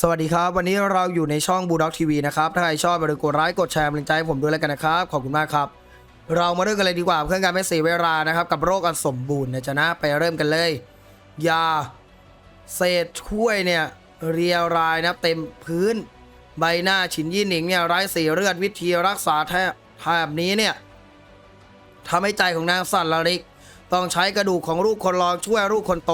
สวัสดีครับ วันนี้เราอยู่ในช่องบูด็อกทีวีนะครับ ถ้าใครชอบอย่าลืมกดไลค์กดแชร์เป็นใจให้ผมด้วยแล้วกันนะครับ ขอบคุณมากครับ เรามาเริ่มกันเลยดีกว่าเพื่อการไม่เสียเวลานะครับ กับโรคอันสมบูรณ์นะจ๊ะนะไปเริ่มกันเลย ยา เศษถ้วยเนี่ยเรียรายนะเต็มพื้น ใบหน้าฉินยี่หนิงเนี่ยไร้สีเลือดวิธีรักษาแทบแทบนี้เนี่ยทำให้ใจของนางสันระริก ต้องใช้กระดูกของลูกคนรองช่วยลูกคนโต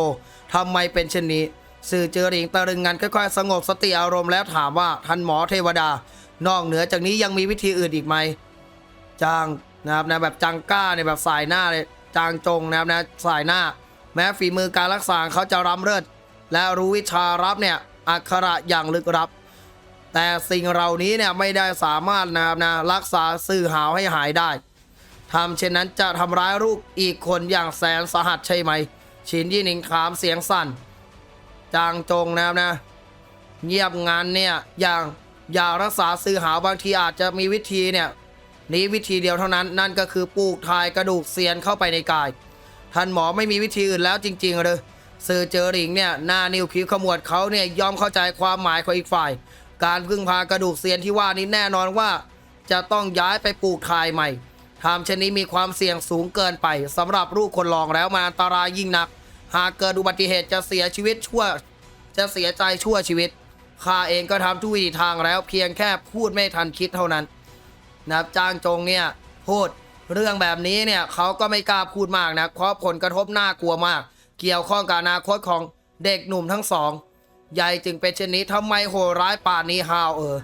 ทำไมเป็นเช่นนี้ สื่อเจอหลิงตะลึงงันค่อยๆสงบสติอารมณ์แล้วถามว่าท่านหมอเทวดา นอกเหนือจากนี้ยังมีวิธีอื่นอีกไหมจางนะครับนะแบบจังก้าเนี่ยแบบสายหน้าเลยจางจงนะครับนะสายหน้า แม้ฝีมือการรักษาเขาจะล้ำเลิศและรู้วิชารับเนี่ยอักขระอย่างลึกลับ แต่สิ่งเหล่านี้เนี่ยไม่ได้สามารถนะครับนะรักษาสื่อหาวให้หายได้ทำเช่นนั้นจะทำร้ายลูกอีกคนอย่างแสนสาหัสใช่ไหม ชินยี่หนิงถามเสียงสั่น จางจงนะครับนะ เงียบงานเนี่ยอย่างอยารักษาสื่อหาบางทีอาจจะมีวิธีเนี่ยนี้วิธีเดียวเท่านั้นนั่นก็คือปลูกทายกระดูกเซียนเข้าไปในกาย ท่านหมอไม่มีวิธีอื่นแล้วจริงๆเลยสื่อเจอหลิงเนี่ยหน้านิ้วผิวขมวดเขาเนี่ยยอมเข้าใจความหมายของอีกฝ่าย การพึ่งพากระดูกเซียนที่ว่านี้แน่นอนว่า จะต้องย้ายไปปลูกทายใหม่ทำเช่นนี้มีความเสี่ยงสูงเกินไปสำหรับลูกคนรองแล้วมันอันตรายยิ่งนัก หากเกิดอุบัติเหตุจะเสียชีวิตชั่ว จะเสียใจชั่วชีวิตข้าเองก็ทำทุกวิถีทางแล้วเพียงแค่พูดไม่ทันคิดเท่านั้นนะครับจ้างจงเนี่ยพูดเรื่องแบบนี้เนี่ยเขาก็ไม่กล้าพูดมากนะเพราะผลกระทบน่ากลัวมาก เกี่ยวข้องกับอนาคตของเด็กหนุ่มทั้งสองใหญ่จึงเป็นเช่นนี้ทำไมโหร้ายป่านนี้ฮาวเออ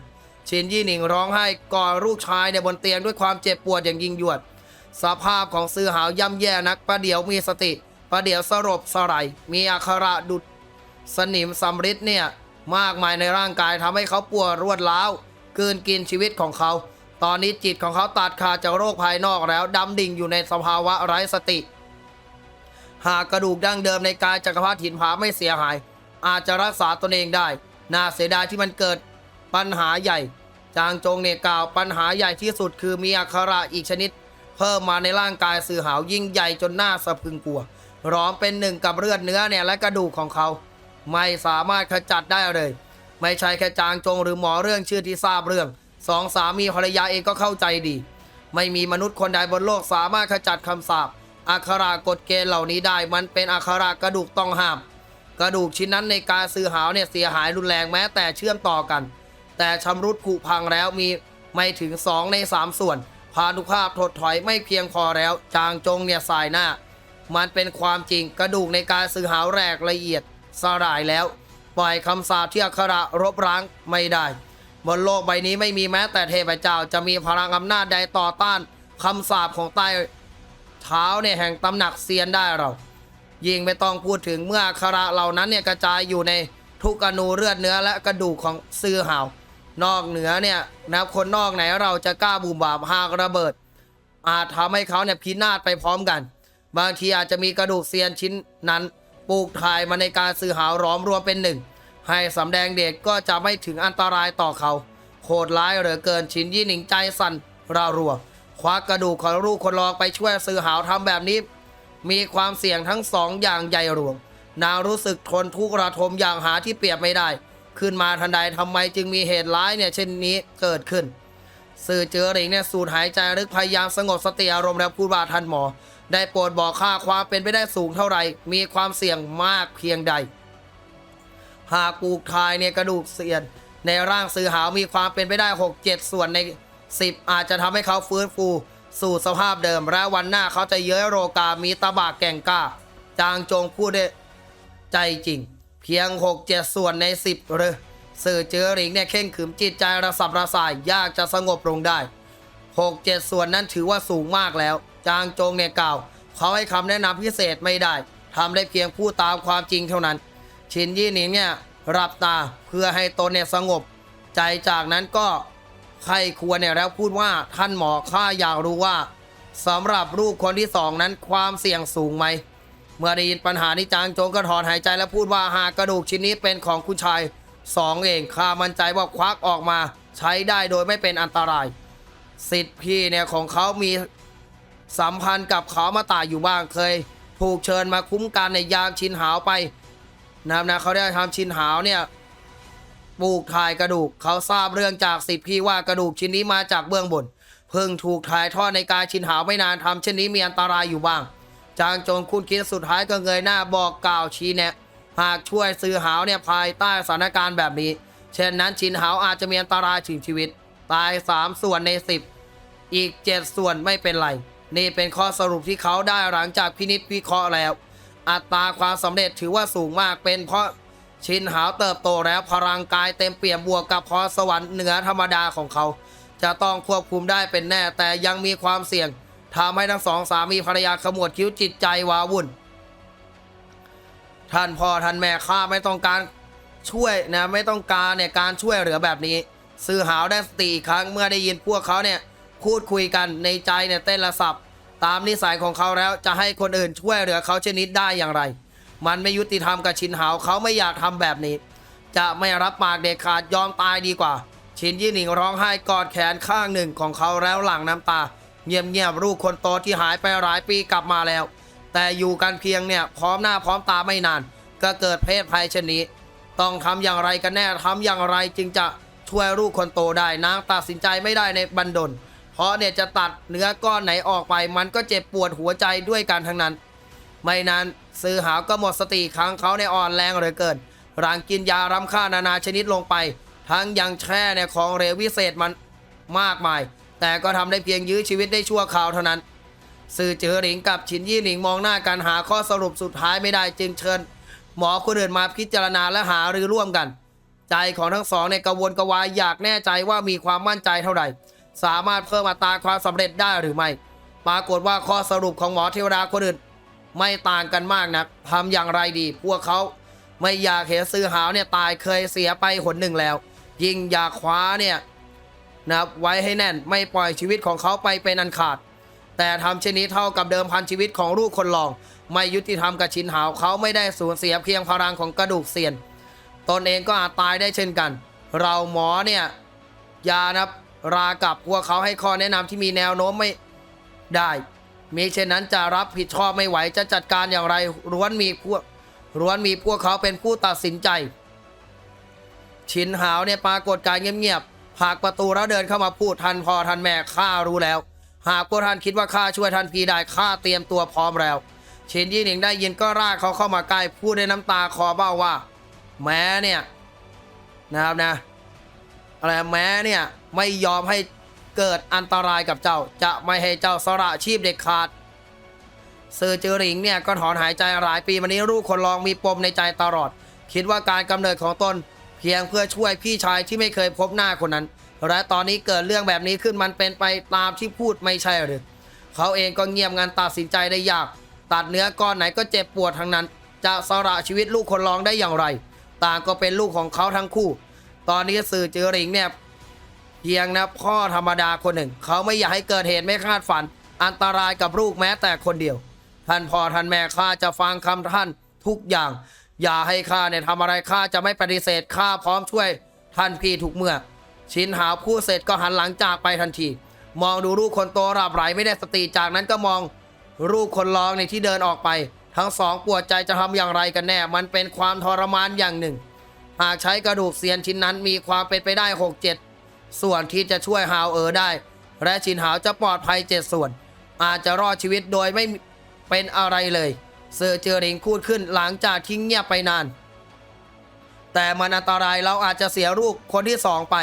ชินยี่หนิงร้องไห้กอดลูกชายในบนเตียงด้วยความเจ็บปวดอย่างยิ่งยวด สภาพของซื้อหาวย่ำแย่นักประเดี๋ยวมีสติ ประเดี๋ยวสลบสลายมีอักขระดุดสนิมสำริดเนี่ย มากมายในร่างกายทำให้เขาปวดรวดร้าวกลืนกินชีวิตของเขา ตอนนี้จิตของเขาตัดขาดจากโรคภายนอกแล้วดำดิ่งอยู่ในสภาวะไร้สติ หากกระดูกดั้งเดิมในกายจักรพรรดิหินผาไม่เสียหาย อาจจะรักษาตนเองได้ น่าเสียดายที่มันเกิดปัญหาใหญ่ จางจงเนี่ยกล่าวปัญหาใหญ่ที่สุดคือมีอักขระอีกชนิด เพิ่มมาในร่างกายสื่อหาวยิ่งใหญ่จนหน่าสะพึงกลัว ร้อมเป็นหนึ่งกับเลือดเนื้อเนี่ยและกระดูกของเขา ไม่สามารถขจัดได้เลย ไม่ใช่แค่จางจงหรือหมอเรื่องชื่อที่ทราบเรื่องสองสามีภรรยาเองก็เข้าใจดี ไม่มีมนุษย์คนใดบนโลกสามารถขจัดคำสาปอักขระกฎเกณฑ์เหล่านี้ได้ มันเป็นอักขระกระดูกต้องห้าม กระดูกชิ้นนั้นในการซื้อหาวเนี่ยเสียหายรุนแรงแม้แต่เชื่อมต่อกัน แต่ชำรุดผุพังแล้วมีไม่ถึง 2 ใน 3 ส่วนพานุภาพถดถอยไม่เพียงพอแล้ว จางจงเนี่ยสายหน้า มันเป็นความจริงกระดูกในการซื้อหาวแรกละเอียดสลายแล้ว ปล่อยคำสาปที่อักขระรบร้างไม่ได้ บนโลกใบนี้ไม่มีแม้แต่เทพเจ้าจะมีพลังอำนาจใดต่อต้านคำสาปของใต้เท้าเนี่ยแห่งตำหนักเซียนได้เรา ยิ่งไม่ต้องพูดถึงเมื่ออักขระเหล่านั้นเนี่ยกระจายอยู่ในทุกอนูเลือดเนื้อและกระดูกของซื้อหาว นอกเหนือเนี่ยนะคนนอกไหนเราจะกล้าบูมบามหากระเบิด อาจทำให้เขาเนี่ยพินาศไปพร้อมกัน บางทีอาจจะมีกระดูกเซียนชิ้นนั้นปลูกถ่ายมาในการซื้อหาร้อมรวมเป็นหนึ่ง ให้สำแดงเดชก็จะไม่ถึงอันตรายต่อเขา โหดร้ายเหลือเกินชินยี่หนิงใจสั่นรารัว ควักกระดูกของลูกคนรองไปช่วยซื้อหาวทำแบบนี้ มีความเสี่ยงทั้งสองอย่างใหญ่หลวง นางรู้สึกทนทุกข์ระทมอย่างหาที่เปรียบไม่ได้ ขึ้นมาทันใดทำไมจึงมีเหตุร้ายเนี่ยเช่นนี้เกิดขึ้น สื่อเจอหลิงเนี่ยสูดหายใจลึกพยายามสงบสติอารมณ์แล้วพูดว่าท่านหมอ ได้โปรดบอกค่าความเป็นไปได้สูงเท่าไหร่ มีความเสี่ยงมากเพียงใด หากปลูกทายเนี่ยกระดูกเสียน ในร่างซื้อหาวมีความเป็นไปได้ 6 7 ส่วนใน 10 อาจจะทำให้เขาฟื้นฟูสู่สภาพเดิม และวันหน้าเขาจะเย้ยโรกา มีตะบากแก่งกล้า จางจงพูดได้ใจจริง เพียง 6 7 ส่วนใน 10เลยสื่อเจอหลิงเนี่ยเข่งขืมจิตใจระสับระสายยากจะสงบลงได้ 6 7 ส่วนนั้นถือว่าสูงมากแล้ว จางจงเนี่ยกล่าว เขาให้คำแนะนำพิเศษไม่ได้ทำได้เพียงพูดตามความจริงเท่านั้น ชินยี่หนิงเนี่ยรับตาเพื่อให้ตนเนี่ยสงบ ใจจากนั้นก็ใครควรเนี่ยแล้วพูดว่าท่านหมอข้าอยากรู้ว่าสำหรับลูกคนที่สองนั้นความเสี่ยงสูงไหมเมื่อได้ยินปัญหานี้จางโจงก็ถอนหายใจและพูดว่าหากกระดูกชิ้นนี้เป็นของคุณชายสองเองข้ามั่นใจว่าควักออกมา ใช้ได้โดยไม่เป็นอันตราย สิทธิ์พี่เนี่ยของเขามี สัมพันธ์กับเขามาตายอยู่บ้างเคย ถูกเชิญมาคุ้มกันในยามชินหาวไปนะครับนะเขาได้ทำชินหาวเนี่ยปลูกถ่ายกระดูกเขาทราบเรื่องจากสิทธิพี่ว่ากระดูกชิ้นนี้มาจากเบื้องบนเพิ่งถูกถ่ายทอดในกายชินหาวไม่นานทำเช่นนี้มีอันตรายอยู่บ้าง จางโจงคุณคิดสุดท้ายก็เงยหน้าบอกกล่าวชี้แนะหากช่วยซื้อหาวเนี่ยภายใต้สถานการณ์แบบนี้ เช่นนั้นชินหาวอาจจะมีอันตรายถึงชีวิต ตาย 3 ส่วนใน 10 อีก 7 ส่วนไม่เป็นไร นี่เป็นข้อสรุปที่เขาได้หลังจากพินิจวิเคราะห์แล้ว อัตราความสำเร็จถือว่าสูงมากเป็นเพราะชินหาวเติบโตแล้วพลังกายเต็มเปี่ยมบวกกับพรสวรรค์เหนือธรรมดาของเขา จะต้องควบคุมได้เป็นแน่แต่ยังมีความเสี่ยงทำให้ทั้งสองสามีภรรยาขมวดคิ้วจิตใจวาวุ่น ท่านพ่อท่านแม่ข้าไม่ต้องการช่วยนะไม่ต้องการเนี่ยการช่วยเหลือแบบนี้ซื้อหาวได้สติอีกครั้งเมื่อได้ยินพวกเขาเนี่ย พูดคุยกันในใจเนี่ยเต้นระสับ ตามนิสัยของเขาแล้วจะให้คนอื่นช่วยเหลือเขาชนิดได้อย่างไร มันไม่ยุติธรรมกับชินหาวเขาไม่อยากทำแบบนี้ จะไม่รับปากเด็ดขาดยอมตายดีกว่า ชินยี่หนิงร้องไห้กอดแขนข้างหนึ่งของเขาแล้วหลั่งน้ำตา เงียบๆลูกคนโตที่หายไปหลายปีกลับมาแล้ว แต่อยู่กันเพียงเนี่ยพร้อมหน้าพร้อมตาไม่นาน ก็เกิดเพศภัยเช่นนี้ ต้องทำอย่างไรกันแน่ทำอย่างไรจึงจะช่วยลูกคนโตได้นางตัดสินใจไม่ได้ในบันดล เพราะเนี่ยจะตัดเนื้อก้อนไหนออกไป มันก็เจ็บปวดหัวใจด้วยกันทั้งนั้น ไม่นานซื้อหาวก็หมดสติครั้งเขาในอ่อนแรงเหลือเกินหลังกินยารำค่านานาชนิดลงไป ทั้งยังแช่ในของเหลววิเศษมันมากมาย แต่ก็ทำได้เพียงยื้อชีวิตได้ชั่วคราวเท่านั้นสื่อเจอหลิงกับชินยี่หลิงมองหน้ากันหาข้อสรุปสุดท้ายไม่ได้จึงเชิญ หมอคนอื่นมาพิจารณาและหารือร่วมกัน ใจของทั้งสองในยกระวนกระวายอยากแน่ใจว่ามีความมั่นใจเท่าไหร่ สามารถเพิ่มอัตราความสำเร็จได้หรือไม่ปรากฏว่าข้อสรุปของหมอเทวดาคนอื่น ไม่ต่างกันมากนักทำอย่างไรดี พวกเขาไม่อยากเห็นซื้อหาวเนี่ยตายเคยเสียไปหนหนึ่งแล้ว ยิ่งอยากคว้าเนี่ยนะไว้ให้แน่นไม่ปล่อยชีวิตของเขาไปเป็นอันขาด แต่ทำเช่นนี้เท่ากับเดิมพันชีวิตของลูกคนรอง ไม่ยุติธรรมกับชินหาวเขาไม่ได้สูญเสียเพียงพลังของกระดูกเสียนตนเองก็อาจตายได้เช่นกัน เราหมอเนี่ยยานับ รากับพวกเขาให้ข้อแนะนำที่มีแนวโน้มไม่ได้มิเช่นนั้นจะรับผิดชอบไม่ไหวจะจัดการอย่างไรร้วนมีพวกร้วนมีพวกเขาเป็นผู้ตัดสินใจ ชินหาวเนี่ยปรากฏกายเงียบๆผากประตูแล้วเดินเข้ามาพูดทันพอทันแม่ข้ารู้แล้ว หากพวกท่านคิดว่าข้าช่วยท่านพีได้ข้าเตรียมตัวพร้อมแล้ว ชินยี่หนิงได้ยินก็รากเขาเข้ามาใกล้พูดด้วยน้ำตาคอเบ้าว่า แม้เนี่ยนะครับนะอะไรแม้เนี่ย ไม่ยอมให้เกิดอันตรายกับเจ้า จะไม่ให้เจ้าสละชีพเด็ดขาดเซอร์เจอริงเนี่ยก็ถอนหายใจหลายปีมานี้ลูกคนรองมีปมในใจตลอด คิดว่าการกำเนิดของตนเพียงเพื่อช่วยพี่ชายที่ไม่เคยพบหน้าคนนั้น และตอนนี้เกิดเรื่องแบบนี้ขึ้นมันเป็นไปตามที่พูดไม่ใช่หรือเขาเองก็เงียบงันตัดสินใจได้ยาก ตัดเนื้อก้อนไหนก็เจ็บปวดทั้งนั้น จะสละชีวิตลูกคนรองได้อย่างไร ต่างก็เป็นลูกของเขาทั้งคู่ ตอนนี้สื่อเจอริงเนี่ย พียงนะพ่อธรรมดาคนหนึ่ง เขาไม่อยากให้เกิดเหตุไม่คาดฝัน อันตรายกับลูกแม้แต่คนเดียว ท่านพ่อท่านแม่ข้าจะฟังคำท่านทุกอย่าง อย่าให้ข้าเนี่ยทำอะไรข้าจะไม่ปฏิเสธข้าพร้อมช่วย ท่านพี่ทุกเมื่อ ชินหาผู้เสร็จก็หันหลังจากไปทันที มองดูลูกคนโตหลับไหลไม่ได้สติจากนั้นก็มองลูกคนรองในที่เดินออกไป ทั้งสองปวดใจจะทำอย่างไรกันแน่ มันเป็นความทรมานอย่างหนึ่ง หากใช้กระดูกเซียนชิ้นนั้นมีความเป็นไปได้6 7 ส่วนที่จะช่วยฮาวเออได้ และชินหาวจะปลอดภัย7ส่วน อาจจะรอดชีวิตโดยไม่เป็นอะไรเลยเซอร์เจอริงพูดขึ้นหลังจากทิ้งเงียบไปนาน แต่มันอันตรายเราอาจจะเสียลูกคนที่สองไป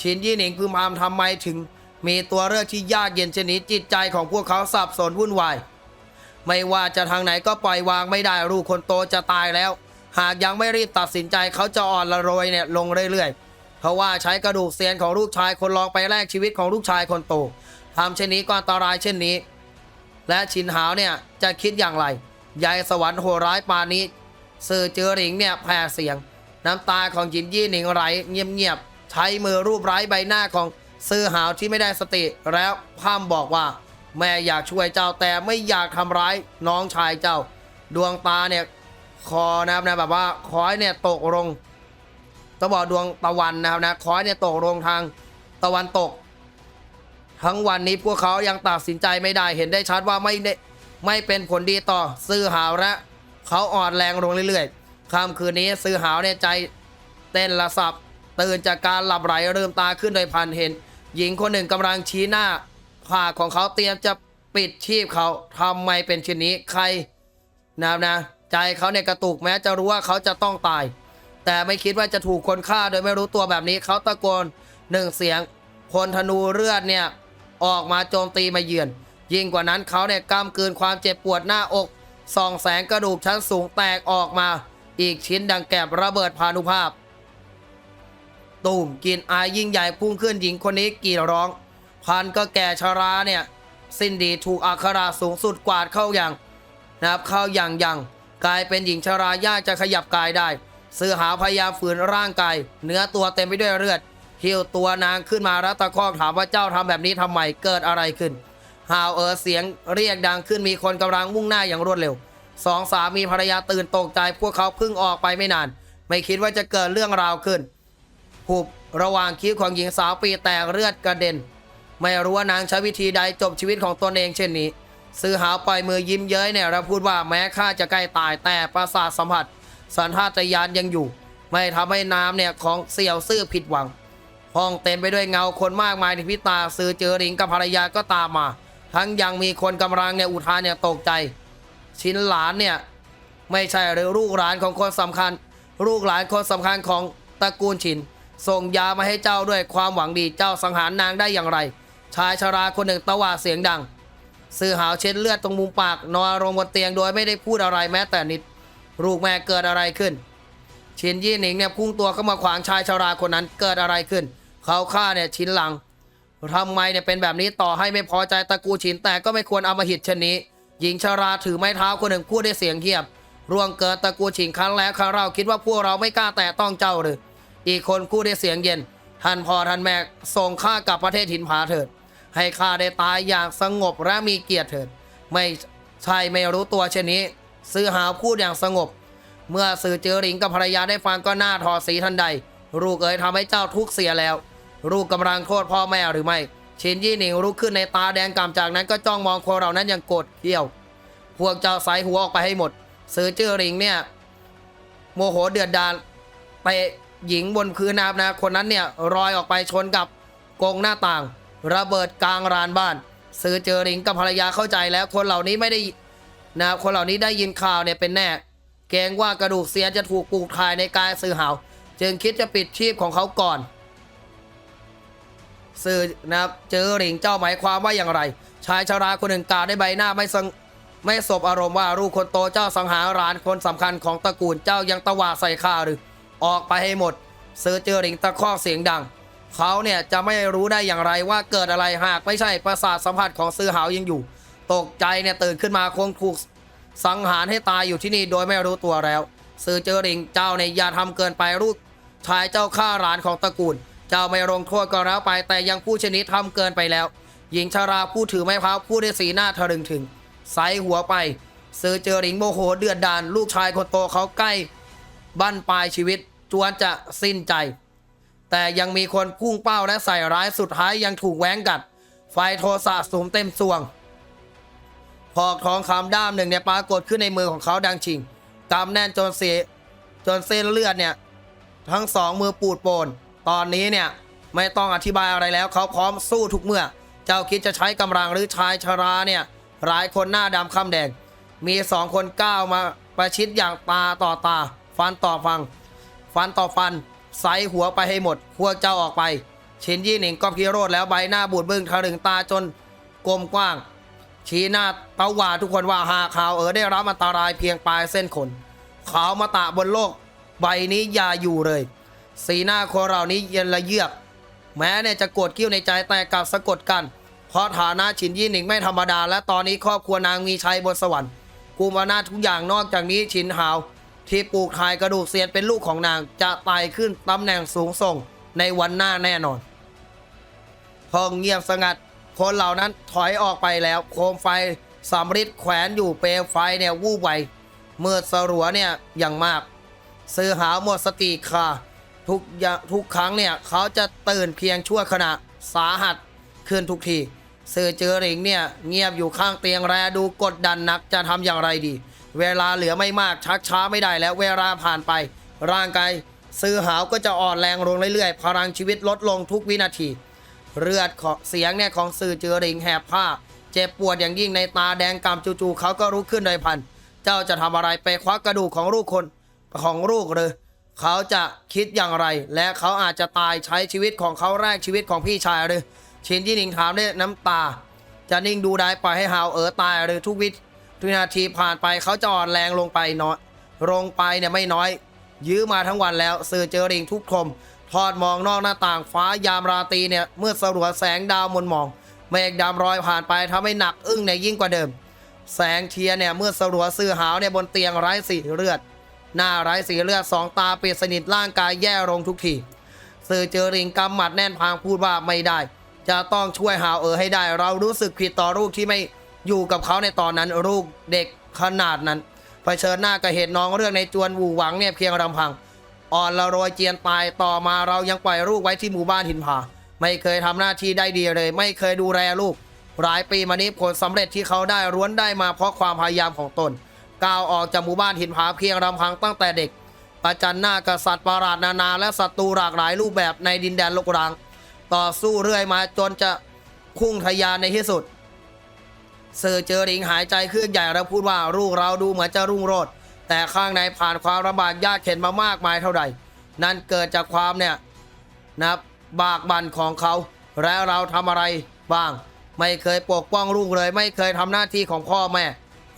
ชินยี่หนิงพึมพำทำไมถึง มีตัวเลือกที่ยากเย็นชนิดจิตใจของพวกเขาสับสนวุ่นวายไม่ว่าจะทางไหนก็ปล่อยวางไม่ได้ลูกคนโตจะตายแล้ว หากยังไม่รีบตัดสินใจเขาจะอ่อนละโรยเนี่ยลงเรื่อยๆ เพราะว่าใช้กระดูกเซียนของลูกชายคนรองไปแลกชีวิตของลูกชายคนโตทำเช่นนี้ก็อันตรายเช่นนี้ และชินหาวเนี่ยจะคิดอย่างไรยายสวรรค์โหร้ายปานนี้ สื่อเจอหลิงเนี่ยแผ่เสียง น้ำตาของจินยี่หนิงไหลเงียบๆใช้มือรูปไร้ใบหน้าของซื่อหาวที่ไม่ได้สติแล้วพร่ำบอกว่า แม่อยากช่วยเจ้าแต่ไม่อยากทำร้ายน้องชายเจ้า ดวงตาเนี่ยคอนะนะแบบว่าคอยเนี่ยตกลง ต้องบอกดวงตะวันนะครับนะคอยเนี่ยตกลงทางตะวันตก ทั้งวันนี้พวกเขายังตัดสินใจไม่ได้เห็นได้ชัดว่าไม่ได้ไม่เป็นผลดีต่อซื้อหาวและเขาอ่อนแรงลงเรื่อยๆค่ำคืนนี้ซื้อหาวเนี่ยใจเต้นระสับตื่นจากการหลับไหลเริ่มตาขึ้นโดยพันเห็น หญิงคนหนึ่งกำลังชี้หน้าผ่าของเขาเตรียมจะปิดชีพเขาทำไมเป็นเช่นนี้ใครนะครับนะ ใจเขาเนี่ยกระตุกแม้จะรู้ว่าเขาจะต้องตาย แต่ไม่คิดว่าจะถูกคนฆ่าโดยไม่รู้ตัวแบบนี้เขาตะโกนหนึ่งเสียงพลธนูเลือดเนี่ยออกมาโจมตีมาเยือน ยิ่งกว่านั้นเขาเนี่ยกำกืนความเจ็บปวดหน้าอกส่องแสงกระดูกชั้นสูงแตกออกมา อีกชิ้นดังแกบระเบิดพานุภาพ ตูมกินอายยิ่งใหญ่พุ่งขึ้นหญิงคนนี้กรีดร้อง พันก็แก่ชราเนี่ย สิ้นดีถูกอัคราสูงสุดกวาดเข้าอย่างนะครับเข้าอย่างยังกลายเป็นหญิงชรายากจะขยับกายได้ ซื้อหาพยายามฝืนร่างกายเนื้อตัวเต็มไปด้วยเลือดหิวตัวนางขึ้นมาแล้วตะคอกถามว่าเจ้าทำแบบนี้ทำไมเกิดอะไรขึ้นหาวเออเสียงเรียกดังขึ้นมีคนกำลังมุ่งหน้าอย่างรวดเร็วสองสามีภรรยาตื่นตกใจพวกเขาเพิ่งออกไปไม่นาน ไม่คิดว่าจะเกิดเรื่องราวขึ้นหุบระหว่างคิ้วของหญิงสาวปีแตกเลือดกระเด็น ไม่รู้ว่านางใช้วิธีใดจบชีวิตของตนเองเช่นนี้ ซื้อหาวปล่อยมือยิ้มเย้ยเนี่ยแล้วพูดว่าแม้ข้าจะใกล้ตายแต่ประสาทสัมผัส สันทาตยานยังอยู่ ไม่ทำให้น้ำเนี่ยของเสี่ยวซื่อผิดหวัง ห้องเต็มไปด้วยเงาคนมากมายในพิตาซื้อเจอหลิงกับภรรยาก็ตามมา ทั้งยังมีคนกำลังเนี่ยอุทานเนี่ยตกใจ ชิ้นหลานเนี่ยไม่ใช่หรือลูกหลานของคนสำคัญ ลูกหลานคนสำคัญของตระกูลฉิน ส่งยามาให้เจ้าด้วยความหวังดีเจ้าสังหารนางได้อย่างไร ชายชราคนหนึ่งตะวาดเสียงดัง สื่อหาวเช็ดเลือดตรงมุมปาก นอนลงบนเตียงโดยไม่ได้พูดอะไรแม้แต่นิด ลูกแม่เกิดอะไรขึ้น ชินยี่หนิงเนี่ยพุ่งตัวเข้ามาขวางชายชาราคนนั้นเกิดอะไรขึ้น เขาฆ่าเนี่ยชินหลังทำไมเนี่ยเป็นแบบนี้ต่อให้ไม่พอใจตระกูลฉินแต่ก็ไม่ควรเอามาหิตเช่นนี้หญิงชาราถือไม้เท้าคนหนึ่งพูดด้วยเสียงเงียบร่วงเกินตระกูลฉินครั้งแล้วครั้งเราคิดว่าพวกเราไม่กล้าแตะต้องเจ้าหรืออีกคนพูดด้วยเสียงเย็นท่านพ่อท่านแม่ส่งข้ากลับประเทศถินผาเถิด ให้ข้าได้ตายอย่างสงบและมีเกียรติเถิด ไม่ใช่ไม่รู้ตัวเช่นนี้ ซื้อหาวพูดอย่างสงบ เมื่อสื่อเจอหลิงกับภรรยาได้ฟังก็หน้าถอดสีทันใด ลูกเอ๋ยทำให้เจ้าทุกข์เสียแล้ว ลูกกำลังโทษพ่อแม่หรือไม่ ชินยี่หนิงลุกขึ้นในตาแดงกำจากนั้นก็จ้องมองคนเรานั้นอย่างโกรธเขี้ยว พวกเจ้าใส่หัวออกไปให้หมดซื้อเจอหลิงเนี่ยโมโหเดือดดาลไปหญิงบนพื้นน้ำนะคนนั้นเนี่ยรอยออกไปชนกับกงหน้าต่าง ระเบิดกลางลานบ้านซื้อเจอหลิงกับภรรยาเข้าใจแล้วคนเหล่านี้ไม่ได้ นะคนเหล่านี้ได้ยินข่าวเนี่ยเป็นแน่เกรงว่ากระดูกเสียจะถูกปลูกถ่ายในกายซื้อหาว จึงคิดจะปิดชีพของเขาก่อน สื่อนะครับเจอหลิงเจ้าหมายความว่าอย่างไร ชายชราคนหนึ่งกล่าวด้วยใบหน้าไม่สงไม่สบอารมณ์ว่าลูกคนโตเจ้าสังหารหลานคนสำคัญของตระกูลเจ้ายังตวาดใส่ข้าหรือ ออกไปให้หมดซื้อเจอหลิงตะคอกเสียงดัง เขาเนี่ยจะไม่รู้ได้อย่างไรว่าเกิดอะไรหากไม่ใช่ประสาทสัมผัสของซื้อหาวยังอยู่ ตกใจเนี่ยตื่นขึ้นมาคงถูกสังหารให้ตายอยู่ที่นี่โดยไม่รู้ตัวแล้วซื้อเจอหลิงเจ้าเนี่ยอย่าทำเกินไปลูกชายเจ้าฆ่าหลานของตระกูล เจ้าไม่ลงโทษก็แล้วไป แต่ยังผู้ชนิดทำเกินไปแล้ว หญิงชาราผู้ถือไม้พร้าวผู้ได้สีหน้าทะลึงถึงใส่หัวไปซื้อเจอหลิงโมโหเดือดดานลูกชายคนโตเขาใกล้บั้นปลายชีวิตจวนจะสิ้นใจ แต่ยังมีคนพุ่งเป้าและใส่ร้ายสุดท้ายยังถูกแหวงกัด ไฟโทสะสูมเต็มสวง พอกทองคำด้ามหนึ่งเนี่ยปรากฏขึ้นในมือของเขาดังชิงกำแน่นจนเสียจนเส้นเลือดเนี่ย ทั้งสองมือปูดโปน ตอนนี้เนี่ย ไม่ต้องอธิบายอะไรแล้วเขาพร้อมสู้ทุกเมื่อ เจ้าคิดจะใช้กำลังหรือชายชราเนี่ย หลายคนหน้าดำค่ำแดง มีสองคนก้าวมาประชิดอย่างตาต่อตา ฟันต่อฟัง ฟันต่อฟันใส่หัวไปให้หมดพวกเจ้าออกไปชินยี่หนิงก็พิโรธแล้วใบหน้าบูดบึ้งทะลึงตาจนกลมกว้าง ชี้หน้าเตาว่าทุกคนว่าหากข่าวเออได้รับอันตรายเพียงปลายเส้นขนขาวมาตะบนโลก ใบนี้อย่าอยู่เลย สีหน้าคนเรานี้เย็นละเยือก แม้เนี่ยจะโกรธกิ้วในใจแต่กลับสะกดกัน เพราะฐานะฉินยี่หนิงไม่ธรรมดา และตอนนี้ครอบครัวนางมีชัยบนสวรรค์กุมอำนาจทุกอย่างนอกจากนี้ฉินหาว ที่ปลูกถ่ายกระดูกเสียนเป็นลูกของนางจะไต่ขึ้นตำแหน่งสูงส่งในวันหน้าแน่นอนห้องเงียบสงัด คนเหล่านั้นถอยออกไปแล้ว โคมไฟสำริดแขวนอยู่เปลวไฟเนี่ยวูบไวมืดสลัวเนี่ยอย่างมาก ซื้อหาหมดสติค่ะทุกอย่างทุกครั้งเนี่ยเขาจะตื่นเพียงชั่วขณะสาหัสขึ้นทุกทีซื้อเจอหลิงเนี่ยเงียบอยู่ข้างเตียงแรดูกดดันนักจะทำอย่างไรดี เวลาเหลือไม่มากชักช้าไม่ได้แล้วเวลาผ่านไป ร่างกายสื่อหาวก็จะอ่อนแรงลงเรื่อยๆ พลังชีวิตลดลงทุกวินาที เลือดของเสียงเนี่ยของสื่อเจอริงแหบผ้า เจ็บปวดอย่างยิ่งในตาแดงกำจู่ๆเขาก็รู้ขึ้นโดยพัน เจ้าจะทำอะไรไปควักกระดูกของลูกคนของลูกหรือเขาจะคิดอย่างไร และเขาอาจจะตายใช้ชีวิตของเขาแรกชีวิตของพี่ชายหรือชินยี่หนิงถามด้วยน้ำตา จะนิ่งดูได้ปล่อยให้ฮาวเอ๋อตายหรือทุกวิทุกนาทีผ่านไปเขาจะอ่อนแรงลงไปน้อยลงไปเนี่ยไม่น้อย ยื้อมาทั้งวันแล้วสื่อเจอริงทุกคม ทอดมองนอกหน้าต่างฟ้ายามราตรีเนี่ยเมื่อสลัวแสงดาวมนมองเมฆดำรอยผ่านไปทำให้หนักอึ้งในยิ่งกว่าเดิม แสงเทียนเนี่ยเมื่อสลัวซื่อหาวเนี่ยบนเตียงไร้สีเลือด หน้าไร้สีเลือดสองตาปิดสนิทร่างกายแย่ลงทุกทีสื่อเจอริงกำหมัดแน่นพางพูดว่าไม่ได้ จะต้องช่วยหาวเออให้ได้ เรารู้สึกผิดต่อลูกที่ไม่อยู่กับเขาในตอนนั้นลูกเด็กขนาดนั้นเผชิญหน้ากับเหตุน้องเรื่องในจวนวูหวังเนี่ยเพียงลำพัง อ่อนละโรยเจียนตายต่อมาเรายังปล่อยลูกไว้ที่หมู่บ้านหินผา ไม่เคยทำหน้าที่ได้ดีเลย ไม่เคยดูแลลูก หลายปีมานี้ผลสำเร็จที่เขาได้ร้วนได้มาเพราะความพยายามของตนก้าวออกจากหมู่บ้านหินผาเพียงลำพังตั้งแต่เด็กประจันหน้ากับสัตว์ประหลาดนานาและศัตรูหลากหลายรูปแบบในดินแดนโลกราง ต่อสู้เรื่อยมาจนจะพุ่งทะยานในที่สุดเซอร์เจอริงหายใจเครื่องใหญ่แล้วพูดว่าลูกเราดูเหมือนจะรุ่งโรจน์ แต่ข้างในผ่านความลำบากยากเข็นมามากมายเท่าใด นั่นเกิดจากความเนี่ยนะบากบั่นของเขา และเราทำอะไรบ้าง ไม่เคยปกป้องลูกเลย ไม่เคยทำหน้าที่ของพ่อแม่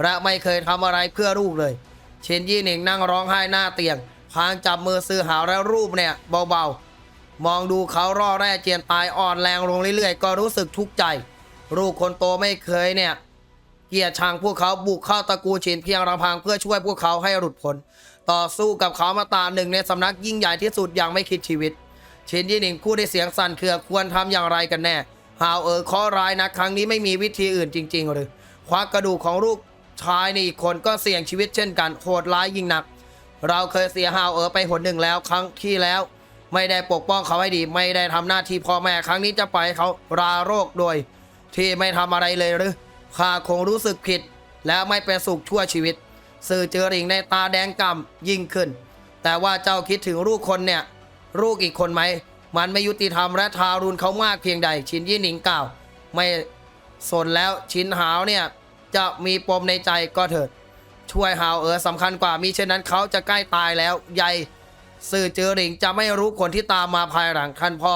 และไม่เคยทำอะไรเพื่อลูกเลย เชนยี่หนิงนั่งร้องไห้หน้าเตียงพางจับมือซื้อหาแล้วรูปเนี่ยเบาๆ มองดูเขาร่อแร่เจียนตายอ่อนแรงลงเรื่อยๆ ก็รู้สึกทุกข์ใจ ลูกคนโตไม่เคยเนี่ย เกลียดชังพวกเขาบุกเข้าตระกูลฉินเพียงลำพังเพื่อช่วยพวกเขาให้หลุดพ้นต่อสู้กับเขามาตาหนึ่งในสำนักยิ่งใหญ่ที่สุดอย่างไม่คิดชีวิต ชินยี่หนิงพูดด้วยเสียงสั่นเครือควรทำอย่างไรกันแน่หาวเออข้อร้ายนะครั้งนี้ไม่มีวิธีอื่นจริง ๆ หรือควักกระดูกของลูกชายในอีกคนก็เสี่ยงชีวิตเช่นกันโหดร้ายยิ่งหนัก เราเคยเสียฮาวเออไปหนหนึ่งแล้วครั้งที่แล้ว ไม่ได้ปกป้องเขาให้ดี ไม่ได้ทำหน้าที่พ่อแม่ครั้งนี้จะไปเขาราโรคโดย ที่ไม่ทำอะไรเลยหรือ ข้าคงรู้สึกผิด และไม่เป็นสุขชั่วชีวิต สื่อเจอริงในตาแดงกำยิ่งขึ้น แต่ว่าเจ้าคิดถึงลูกคนเนี่ยลูกอีกคนไหม มันไม่ยุติธรรมและทารุณเขามากเพียงใด ชินยี่หนิงกล่าว ไม่สนแล้วชินหาวเนี่ยจะมีปมในใจก็เถิด ช่วยหาวเออสำคัญกว่ามิเช่นนั้นเขาจะใกล้ตายแล้วใหญ่สื่อเจอริงจะไม่รู้คนที่ตามมาภายหลังท่านพ่อ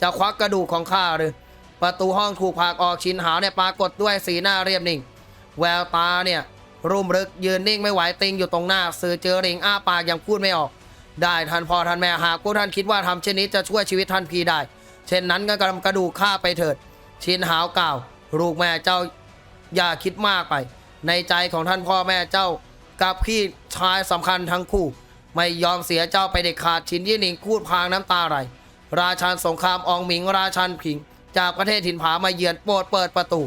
จะควักกระดูกของข้าหรือ ประตูห้องถูกผลักออกชินหาวเนี่ยปรากฏด้วยสีหน้าเรียบนิ่ง แววตาเนี่ยรุ่มรึกยืนนิ่งไม่ไหวติงอยู่ตรงหน้า สื่อเจอริงอ้าปากยังพูดไม่ออก ได้ท่านพ่อท่านแม่หากพวกท่านคิดว่าทำเช่นนี้จะช่วยชีวิตท่านพีได้ เช่นนั้นก็กำกระดูกข้าไปเถิด ชินหาวกล่าวลูกแม่เจ้าอย่าคิดมากไป ในใจของท่านพ่อแม่เจ้ากับพี่ชายสำคัญทั้งคู่ ไม่ยอมเสียเจ้าไปเด็ดขาดชินยี่หนิงพูดพางน้ำตาไหลราชันสงครามอองหมิงราชันผิง จากประเทศถิ่นผามาเยือนโปรดเปิดประตู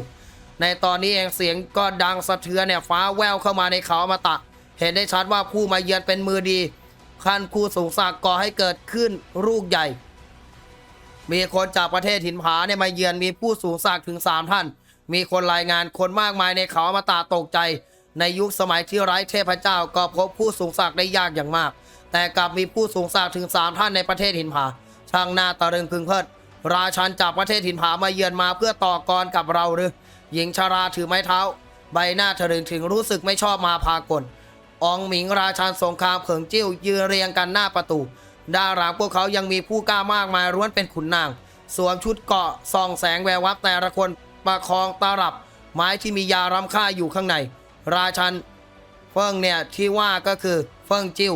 ในตอนนี้เองเสียงก็ดังสะเทือนเนี่ยฟ้าแววเข้ามาในเขาอมาตะ เห็นได้ชัดว่าผู้มาเยือนเป็นมือดีขั้นคู่สูงศักก่อให้เกิดขึ้นลูกใหญ่ มีคนจากประเทศถิ่นผาเนี่ยมาเยือนมีผู้สูงศักถึง 3 ท่าน มีคนรายงานคนมากมายในเขาอมาตาตกใจ ในยุคสมัยที่ไร้เทพเจ้าก็พบผู้สูงศักได้ยากอย่างมาก แต่กลับมีผู้สูงศักถึง 3 ท่านในประเทศถิ่นผาช่างหน้าตะลึงพึงเพลิด ราชันจากประเทศถิ่นผามาเยือนมาเพื่อต่อกรกับเราหรือ หญิงชาราถือไม้เท้า ใบหน้าทะลึงถึงรู้สึกไม่ชอบมาพากลองหมิงราชันสงครามเผิงจิ้วยืนเรียงกันหน้าประตูดานหลังพวกเขายังมีผู้กล้ามากมายร้วนเป็นขุนนาง สวมชุดเกาะส่องแสงแวววับแต่ละคนประคองตารับ ไม้ที่มียารำค่าอยู่ข้างใน ราชันเฟิงเนี่ยที่ว่าก็คือเฟิงจิ้ว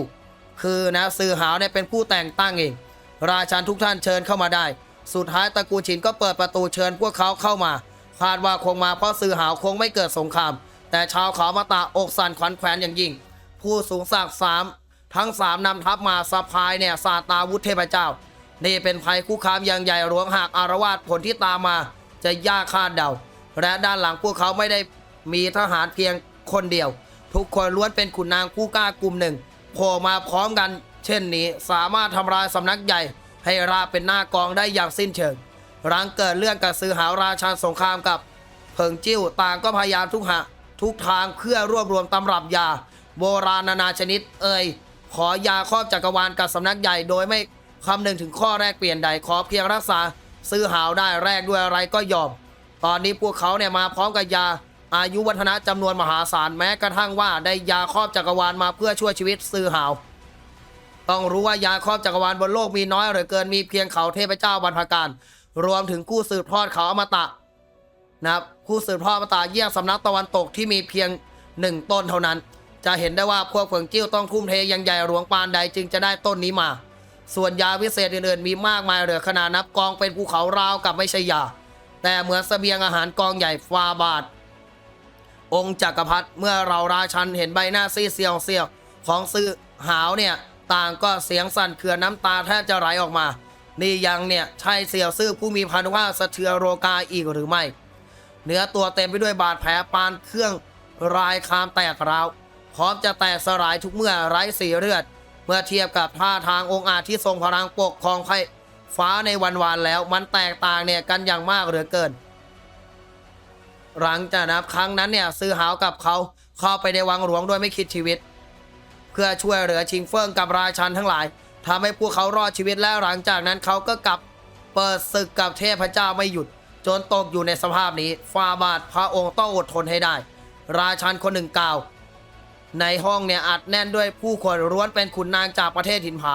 คือนะสื่อหาวเนี่ยเป็นผู้แต่งตั้งเอง ราชันทุกท่านเชิญเข้ามาได้ สุดท้ายตระกูลฉินก็เปิดประตูเชิญพวกเขาเข้ามา คาดว่าคงมาเพราะสื่อหาวคงไม่เกิดสงคราม แต่ชาวเขามาตาอกสั่นขวัญแขวนอย่างยิ่ง ผู้สูงศักดิ์สามทั้งสามนำทัพมาสะพายเนี่ยสาตาวุธเทพเจ้า นี่เป็นภัยคุกคามอย่างใหญ่หลวงหากอารวาสผลที่ตามมา จะยากคาดเดา และด้านหลังพวกเขาไม่ได้มีทหารเพียงคนเดียว ทุกคนล้วนเป็นขุนนางผู้กล้ากลุ่มหนึ่งโผล่มาพร้อมกัน เช่นนี้สามารถทำลายสำนักใหญ่ ให้ราบเป็นหน้ากองได้อย่างสิ้นเชิงหลังเกิดเรื่องกับซือหาวราชาสงครามกับเพิงจิ้วต่างก็พยายามทุกหาทุกทางเพื่อรวบรวมตำรับยา โบราณนานาชนิด เอ่ยขอยาครอบจักรวาลกับสำนักใหญ่โดยไม่คำนึงถึงข้อแรกเปลี่ยนใดขอเพียงรักษา ซื้อหาวได้แรกด้วยอะไรก็ยอม ตอนนี้พวกเขาเนี่ยมาพร้อมกับยา อายุวัฒนะจำนวนมหาศาลแม้กระทั่งว่าได้ยาครอบจักรวาลมาเพื่อช่วยชีวิตซื้อหาว ต้องรู้ว่ายาครอบจักรวาลบนโลกมีน้อยเหลือเกินมีเพียงเขาเทพเจ้าบรรพการ รวมถึงกู้สืบทอดเขาอมตะนะครับคู่สืบทอดอมตะเยี่ยงสำนักตะวันตกที่มีเพียงหนึ่งต้นเท่านั้น จะเห็นได้ว่าพวกเฟิงจิ้วต้องทุ่มเทยังใหญ่หลวงปานใดจึงจะได้ต้นนี้มา ส่วนยาวิเศษอื่นๆมีมากมายเหลือขนาดนับกองเป็นภูเขาราวกับไม่ใช่ยา แต่เหมือนเสบียงอาหารกองใหญ่ฟาบาทองค์จักรพรรดิเมื่อเราราชันเห็นใบหน้าซีเซียวเซียวของซื้อหาวเนี่ย ต่างก็เสียงสั่นเครือนน้ำตาแทบจะไหลออกมา นี่ยังเนี่ยใช่เสี่ยวซื่อผู้มีพันธุ์ว่าสะเทือนโรกาอีกหรือไม่ เนื้อตัวเต็มไปด้วยบาดแผลปานเครื่องรายคามแตกร้าวพร้อมจะแตกสลายทุกเมื่อไร้สีเลือด เมื่อเทียบกับท่าทางองค์อาจที่ทรงพลังปกครองไพฟ้าในวันวานแล้วมันแตกต่างเนี่ยกันอย่างมากเหลือเกิน หลังจากนับครั้งนั้นเนี่ยซื้อหาวกับเขาเข้าไปในวังหลวงโดยไม่คิดชีวิต พื่อช่วยเหลือชิงเฟิงกับราชันทั้งหลายทำให้พวกเขารอดชีวิตแล้วหลังจากนั้นเขาก็กลับเปิดศึกกับเทพเจ้าไม่หยุด จนตกอยู่ในสภาพนี้ฟาบาทพระองค์ต้องอดทนให้ได้ ราชันคนหนึ่งกล่าว ในห้องเนี่ยอัดแน่นด้วยผู้คนร้วนเป็นขุนนางจากประเทศหินผา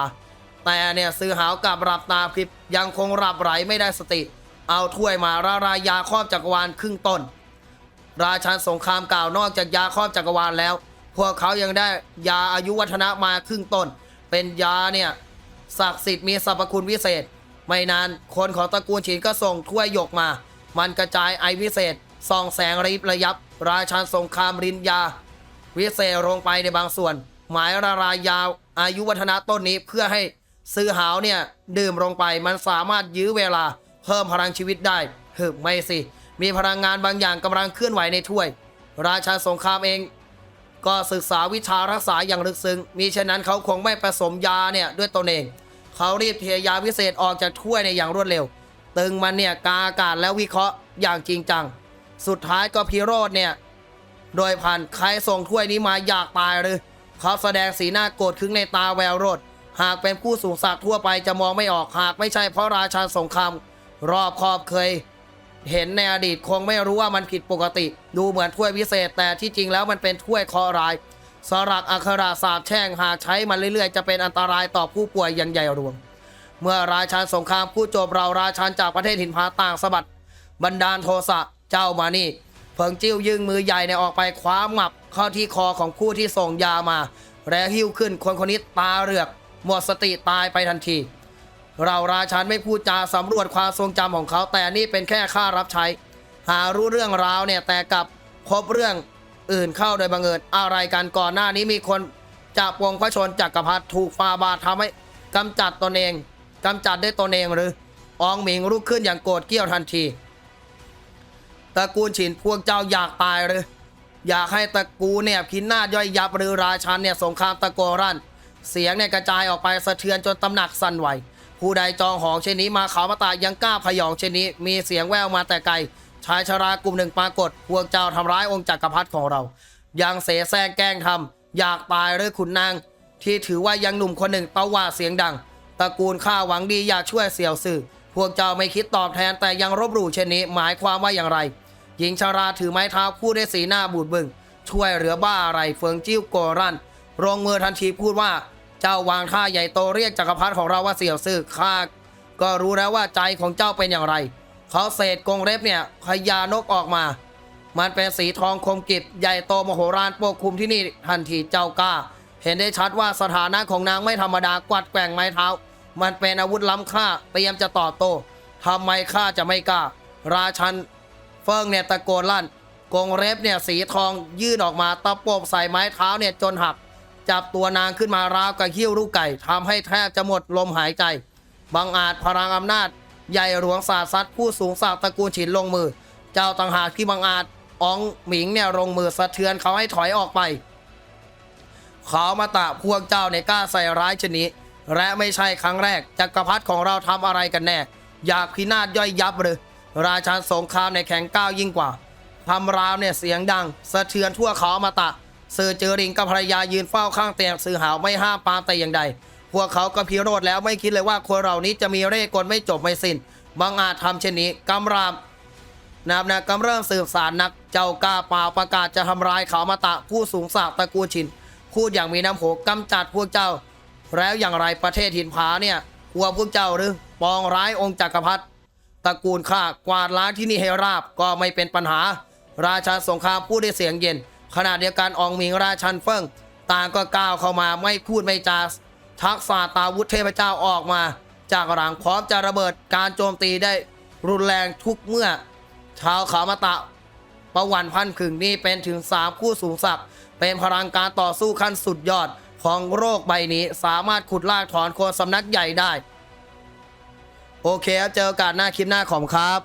แต่เนี่ยซื้อหาวกับรับตาพริบยังคงหลับไหลไม่ได้สติ เอาถ้วยมาระรายยาครอบจักรวาลครึ่งต้น ราชันสงครามกล่าวนอกจากยาครอบจักรวาลแล้ว พวกเขายังได้ยาอายุวัฒนะมาครึ่งต้น เป็นยาเนี่ยศักดิ์สิทธิ์มีสรรพคุณวิเศษ ไม่นานคนของตระกูลฉินก็ส่งถ้วยหยกมา มันกระจายไอวิเศษส่องแสงริบระยับ ราชันสงครามรินยา วิเศษลงไปในบางส่วน หมายละลายยาวอายุวัฒนะต้นนี้เพื่อให้ซื้อหาวเนี่ยดื่มลงไปมันสามารถยื้อเวลาเพิ่มพลังชีวิตได้เฮึไม่สิ มีพลังงานบางอย่างกำลังเคลื่อนไหวในถ้วย ราชาสงครามเอง ก็ศึกษาวิชารักษาอย่างลึกซึ้งมีฉะนั้นเขาคงไม่ผสมยาเนี่ยด้วยตนเอง เขารีบเทยาวิเศษออกจากถ้วยในอย่างรวดเร็ว ตึงมันเนี่ยกาอากาศแล้ววิเคราะห์อย่างจริงจัง สุดท้ายก็พิโรธเนี่ย โดยพันใครส่งถ้วยนี้มาอยากตายหรือ เขาแสดงสีหน้าโกรธขึงในตาแววโรดหากเป็นผู้สูงศักดิ์ทั่วไปจะมองไม่ออกหากไม่ใช่เพราะราชาสงครามรอบคอบเคย เห็นในอดีตคงไม่รู้ว่ามันผิดปกติ ดูเหมือนถ้วยพิเศษ แต่ที่จริงแล้วมันเป็นถ้วยเคอร้ายสลักอักขระสาบแช่งหากใช้มันเรื่อยๆ จะเป็นอันตรายต่อผู้ป่วยย่างใหญ่หลวงเมื่อราชาสงครามผู้โจบเราราชันจากประเทศหินพาต่างสะบัดบันดาลโทสะเจ้ามานี่เพิงจิ้วยื่งมือใหญ่ในออกไปคว้าหมับเข้าที่คอของผู้ที่ส่งยามา และหิ้วขึ้นคนคนนี้ตาเหลือกหมดสติตายไปทันที เราราชันไม่พูดจาสำรวจความทรงจำของเขา แต่นี่เป็นแค่ค่ารับใช้ หารู้เรื่องราวเนี่ยแต่กับพบเรื่องอื่นเข้าโดยบังเอิญอะไรกันก่อนหน้านี้มีคนจากวงพระชนจักรพรรดิถูกฟาบาททำให้กำจัดตนเองกำจัดได้ตนเองหรืออองหมิงลุกขึ้นอย่างโกรธเกี้ยวทันทีตระกูลฉินพวกเจ้าอยากตายหรืออยากให้ตระกูลเนี่ยพินาศย่อยยับหรือราชันเนี่ยสงครามตะโกรันเสียงเนี่ยกระจายออกไปสะเทือนจนตำหนักสั่นไหว ผู้ใดจองหองเช่นนี้มาเขามาตายังกล้าพยองเช่นนี้ มีเสียงแววมาแต่ไกล ชายชรากลุ่มหนึ่งปรากฏพวกเจ้าทำร้ายองค์จักรพรรดิของเรา ยังเสแสร้งแกล้งทำอยากตายหรือขุนนาง ที่ถือว่ายังหนุ่มคนหนึ่งตะว่าเสียงดังตระกูลข้าหวังดีอยากช่วยเสี่ยวซื่อ พวกเจ้าไม่คิดตอบแทนแต่ยังรบหลู่เช่นนี้ หมายความว่าอย่างไร หญิงชาราถือไม้เท้าพูดด้วยสีหน้าบูดบึง ช่วยเหลือบ้าอะไรเฟิงจิ้วโกรันลงมือทันทีพูดว่า เจ้าวางท่าใหญ่โตเรียกจักรพรรดิของเราว่าเสี่ยวซื่อข้าก็รู้แล้วว่าใจของเจ้าเป็นอย่างไร เขาเศษกงเล็บเนี่ยพยานกออกมา มันเป็นสีทองคมกิบใหญ่โตมโหฬารปกคลุมที่นี่ทันทีเจ้ากล้า เห็นได้ชัดว่าสถานะของนางไม่ธรรมดากวัดแกว่งไม้เท้า มันเป็นอาวุธล้ำค่าเตรียมจะต่อโต้ทำไมข้าจะไม่กล้า ราชันเฟิงเนี่ยตะโกนลั่นกงเล็บเนี่ยสีทองยื่นออกมาตะปบใส่ไม้เท้าเนี่ยจนหัก จับตัวนางขึ้นมาราวกับหิ้วลูกไก่ทำให้แทบจะหมดลมหายใจบังอาจพลังอำนาจ ใหญ่หลวงศาสตร์ซัดผู้สูงศักดิ์ตระกูลฉินลงมือ เจ้าต่างหากที่บังอาจอองหมิงเนี่ยลงมือสะเทือนเขาให้ถอยออกไป เขามาตะพวกเจ้าในกล้าใส่ร้ายชนิดและไม่ใช่ครั้งแรกจักรพรรดิของเราทำอะไรกันแน่ อยากพินาศย่อยยับหรือราชาสงครามในแข็งก้าวยิ่งกว่าทำราวเนี่ยเสียงดัง สะเทือนทั่วเขามาตะ สื่อเจอริงกับภรรยายืนเฝ้าข้างเตียงสื่อหาวไม่ห้ามปามแต่อย่างใด พวกเขาก็พิโรธแล้วไม่คิดเลยว่าคนเหล่านี้จะมีเร่กลไม่จบไม่สิ้นบางอาจทำเช่นนี้กำรามนะครับนะกำเริ่มสืบสารนัก เจ้ากาป่าประกาศจะทำลายเขามาตะผู้สูงศักดิ์ตระกูลชินพูดอย่างมีน้ำโหกำจัดพวกเจ้า แล้วอย่างไรประเทศหินผาเนี่ยกลัวพวกเจ้าหรือปองร้ายองค์จักรพรรดิตระกูลข้ากวาดล้างที่นี่ให้ราบก็ไม่เป็นปัญหา ราชาสงครามพูดด้วยเสียงเย็น ขณะเดียวกันอองหมิงราชันเฟิงต่างก็ก้าวเข้ามาไม่พูดไม่จาทักษะตาวุธเทพเจ้าออกมา จากหลังพร้อมจะระเบิดการโจมตีได้รุนแรงทุกเมื่อ ชาวเขามาตะ ประวันพันขึงนี่เป็นถึงสามคู่สูงศักดิ์เป็นพลังการต่อสู้ขั้นสุดยอดของโรคใบนี้สามารถขุดลากถอนโคนสำนักใหญ่ได้ โอเคครับเจอกันหน้าคลิปหน้าของครับ